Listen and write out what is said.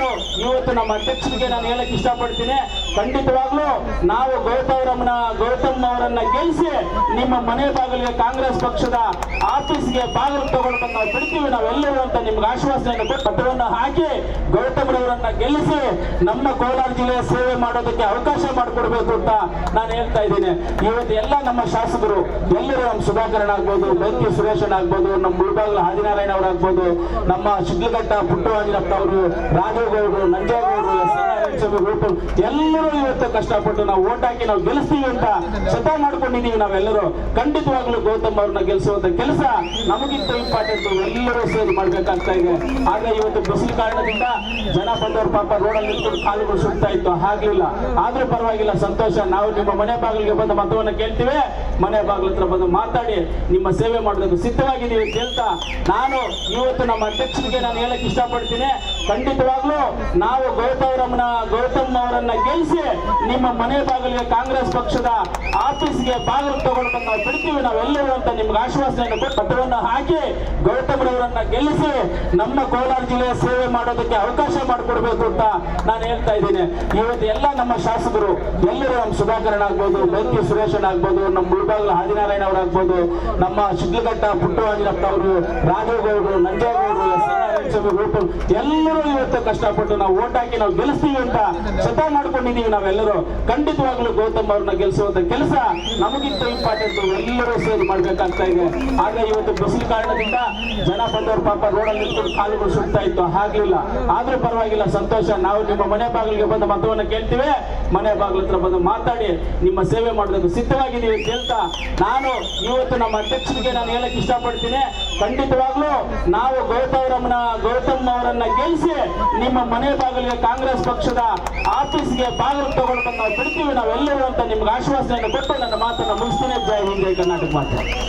ನಾನು ಇವತ್ತು ನಮ್ಮ ಅಧ್ಯಕ್ಷರಿಗೆ ನಾನು ಹೇಳಕ್ ಇಷ್ಟಪಡ್ತೀನಿ. ಖಂಡಿತವಾಗ್ಲೂ ನಾವು ಗೌತಮರಮ್ಮನ ಗೌತಮ್ ಅವರನ್ನ ಗೆಲ್ಲಿಸಿ ನಿಮ್ಮ ಮನೆ ಬಾಗಿಲಿಗೆ ಕಾಂಗ್ರೆಸ್ ಪಕ್ಷದ ಆಫೀಸ್ಗೆ ಬಾಗಿಲು ತಗೊಂಡು ನಾವು ಬಿಡ್ತೀವಿ. ನಾವೆಲ್ಲರೂ ಅಂತ ನಿಮ್ಗೆ ಆಶ್ವಾಸನೆಯನ್ನು ಕೊಟ್ಟು ಪತ್ರವನ್ನು ಹಾಕಿ ಗೌತಮ್ರವರನ್ನ ಗೆಲ್ಲಿಸಿ ನಮ್ಮ ಕೋಲಾರ ಜಿಲ್ಲೆಯ ಸೇವೆ ಮಾಡೋದಕ್ಕೆ ಅವಕಾಶ ಮಾಡಿಕೊಡ್ಬೇಕು ಅಂತ ನಾನು ಹೇಳ್ತಾ ಇದ್ದೀನಿ. ಇವತ್ತು ಎಲ್ಲ ನಮ್ಮ ಶಾಸಕರು ಎಲ್ಲರೂ ನಮ್ಮ ಸುಧಾಕರಣ ಆಗ್ಬೋದು, ಬೆಂಕಿ ಸುರೇಶನ್ ಆಗ್ಬೋದು, ನಮ್ಮ ಮುಳಬಾಗ್ಲ ಆದಿನಾರಾಯಣ ಅವರಾಗ್ಬೋದು ನಮ್ಮ ಶಿಡ್ಲಘಟ್ಟ ಪುಟ್ಟರಾಜನಪ್ಪ ಅವರು ರಾಜೇಗೌಡರು ನಂಜೇಗೌಡರು ಎಸ್ ಎಲ್ಲರೂ ಇವತ್ತು ಕಷ್ಟಪಟ್ಟು ನಾವು ಓಟ್ ಹಾಕಿ ನಾವು ಗೆಲ್ಲಿಸ್ತೀವಿ ಅಂತ ಶತ ಮಾಡ್ಕೊಂಡಿದೀವಿ ನಾವೆಲ್ಲರೂ. ಖಂಡಿತವಾಗ್ಲೂ ಗೌತಮ್ ಅವ್ರನ್ನ ಗೆಲ್ಲಿಸುವಂತ ಕೆಲಸ ನಮಗಿಂತ ಇಂಪಾರ್ಟೆಂಟ್ ಎಲ್ಲರೂ ಸೇರಿ ಮಾಡ್ಬೇಕಾಗ್ತಾ ಇದೆ. ಆದ್ರೆ ಇವತ್ತು ಬಿಸಿಲು ಕಾರಣದಿಂದ ಜನ ಬಂದವರು ಪಾಪ ರೋಡಲ್ಲಿ ನಿಂತ್ಕೊಂಡು ಕಾಲುಗಳು ಸುಡ್ತಾ ಇತ್ತು. ಆಗ್ಲಿಲ್ಲ ಆದ್ರೂ ಪರವಾಗಿಲ್ಲ, ಸಂತೋಷ. ನಾವು ನಿಮ್ಮ ಮನೆ ಬಾಗಿಲಿಗೆ ಬಂದು ಮತವನ್ನ ಕೇಳ್ತೀವಿ. ಮನೆ ಬಾಗಿಲ ಹತ್ರ ಬಂದು ಮಾತಾಡಿ, ನಿಮ್ಮ ಸೇವೆ ಮಾಡೋದಕ್ಕೆ ಸಿದ್ಧವಾಗಿದ್ದೀವಿ ಹೇಳ್ತಾ ನಾನು ಇವತ್ತು ನಮ್ಮ ಅಧ್ಯಕ್ಷರಿಗೆ ನಾನು ಹೇಳಕ್ ಇಷ್ಟಪಡ್ತೀನಿ. ಖಂಡಿತವಾಗ್ಲೂ ನಾವು ಗೌತಮರಮ್ಮನ ಗೌತಮ್ ಅವರನ್ನ ಗೆಲ್ಲಿಸಿ ನಿಮ್ಮ ಮನೆ ಬಾಗಿಲಿಗೆ ಕಾಂಗ್ರೆಸ್ ಪಕ್ಷದ ಆಫೀಸ್ಗೆ ಬಾಗಿಲು ತಗೊಂಡು ಬಂದು ನಾವು ಬಿಡ್ತೀವಿ. ನಾವೆಲ್ಲರೂ ಅಂತ ನಿಮ್ಗೆ ಆಶ್ವಾಸನೆಯನ್ನು ಕೊಟ್ಟು ಪತ್ರವನ್ನು ಹಾಕಿ ಗೌತಮ್ರವರನ್ನ ಗೆಲ್ಲಿಸಿ ನಮ್ಮ ಕೋಲಾರ ಜಿಲ್ಲೆಯ ಸೇವೆ ಮಾಡೋದಕ್ಕೆ ಅವಕಾಶ ಮಾಡಿಕೊಡ್ಬೇಕು ಅಂತ ನಾನು ಹೇಳ್ತಾ ಇದ್ದೀನಿ. ಇವತ್ತು ಎಲ್ಲ ನಮ್ಮ ಶಾಸಕರು, ಎಲ್ಲರೂ ನಮ್ಮ ಸುಧಾಕರಣ ಆಗ್ಬೋದು, ಬೆಂಕಿ ಸುರೇಶನ್ ಆಗ್ಬೋದು, ನಮ್ಮ ಮುಳಬಾಗ್ಲ ಆದಿನಾರಾಯಣ ಅವರಾಗ್ಬೋದು ನಮ್ಮ ಶಿಡ್ಲಘಟ್ಟ ಪುಟ್ಟರಾಜನಪ್ಪ ಅವರು, ರಾಜೇಗೌಡರು, ನಂಜೇಗೌಡರು ಎಲ್ಲರೂ ಇವತ್ತು ಕಷ್ಟಪಟ್ಟು ನಾವು ಓಟ್ ಹಾಕಿ ನಾವು ಗೆಲ್ಲಿಸ್ತೀವಿ ಅಂತ ಶತ ಮಾಡ್ಕೊಂಡಿದ್ದೀವಿ ನಾವೆಲ್ಲರೂ. ಖಂಡಿತವಾಗ್ಲೂ ಗೌತಮ್ ಅವ್ರನ್ನ ಗೆಲ್ಲಿಸುವಂತ ಕೆಲಸ ನಮಗಿಂತ ಇಂಪಾರ್ಟೆಂಟ್ ಎಲ್ಲರೂ ಸೇರಿ ಮಾಡ್ಬೇಕಾಗ್ತಾ ಇದೆ. ಆದ್ರೆ ಇವತ್ತು ಬಿಸಿಲು ಕಾರಣದಿಂದ ಜನ ಬಂದವರು ಪಾಪ ರೋಡಲ್ಲಿ ನಿಂತ್ಕೊಂಡು ಕಾಲುಗಳು ಸುಡ್ತಾ ಇತ್ತು. ಆಗ್ಲಿಲ್ಲ ಆದ್ರೂ ಪರವಾಗಿಲ್ಲ, ಸಂತೋಷ. ನಾವು ನಿಮ್ಮ ಮನೆ ಬಾಗಿಲಿಗೆ ಬಂದು ಮತವನ್ನ ಕೇಳ್ತೀವಿ. ಮನೆ ಬಾಗಿಲ ಹತ್ರ ಬಂದು ಮಾತಾಡಿ, ನಿಮ್ಮ ಸೇವೆ ಮಾಡೋದಕ್ಕೆ ಸಿದ್ಧವಾಗಿದ್ದೀವಿ ಅಂತ ಹೇಳ್ತಾ ನಾನು ಇವತ್ತು ನಮ್ಮ ಅಧ್ಯಕ್ಷರಿಗೆ ನಾನು ಹೇಳಕ್ ಇಷ್ಟಪಡ್ತೀನಿ. ಖಂಡಿತವಾಗ್ಲೂ ನಾವು ಗೌತಮ್ ಗೌತಮ್ ಅವರನ್ನ ಗೆಲ್ಲಿಸಿ ನಿಮ್ಮ ಮನೆ ಬಾಗಿಲಿಗೆ ಕಾಂಗ್ರೆಸ್ ಪಕ್ಷದ ಆಫೀಸ್ಗೆ ಬಾಗಿಲು ತಗೊಂಡು ಬಂದು ನಾವು ಬಿಡ್ತೀವಿ. ನಾವೆಲ್ಲರೂ ಅಂತ ನಿಮ್ಗೆ ಆಶ್ವಾಸನೆಯನ್ನು ಕೊಟ್ಟು ನನ್ನ ಮಾತನ್ನು ಮುಗಿಸ್ತೀನಿ. ಜೈ ಹಿಂದೆ ಕರ್ನಾಟಕ ಮಾತು.